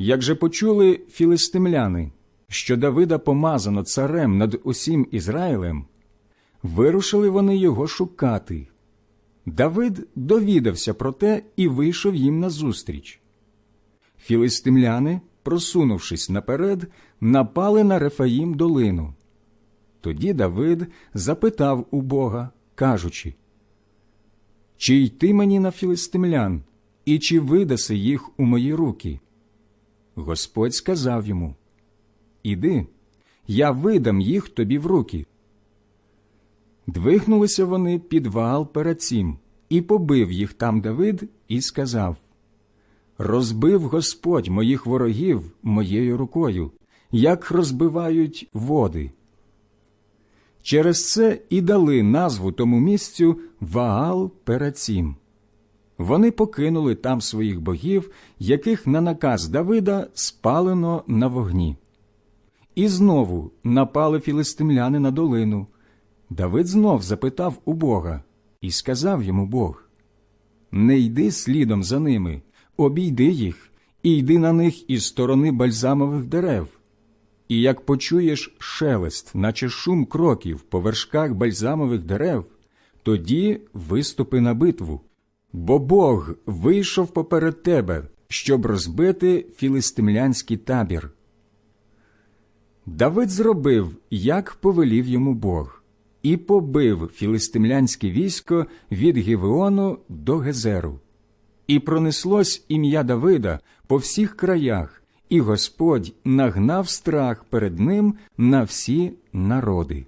Як же почули філистимляни, що Давида помазано царем над усім Ізраїлем, вирушили вони його шукати. Давид довідався про те і вийшов їм назустріч. Філистимляни, просунувшись наперед, напали на Рефаїм долину. Тоді Давид запитав у Бога, кажучи, Чи йти мені на філистимлян, і чи видаси їх у мої руки? Господь сказав йому, Іди, я видам їх тобі в руки. Двигнулися вони під Ваал Перацім, і побив їх там Давид, і сказав Розбив Господь моїх ворогів моєю рукою, як розбивають води. Через це і дали назву тому місцю Ваал Перацім. Вони покинули там своїх богів, яких на наказ Давида спалено на вогні. І знову напали філистимляни на долину. Давид знов запитав у Бога, і сказав йому Бог Не йди слідом за ними, обійди їх, і йди на них із сторони бальзамових дерев. І як почуєш шелест, наче шум кроків по вершках бальзамових дерев, тоді виступи на битву. Бо Бог вийшов поперед тебе, щоб розбити філистимлянський табір. Давид зробив, як повелів йому Бог, і побив філистимлянське військо від Гівеону до Гезеру. І пронеслось ім'я Давида по всіх краях, і Господь нагнав страх перед ним на всі народи.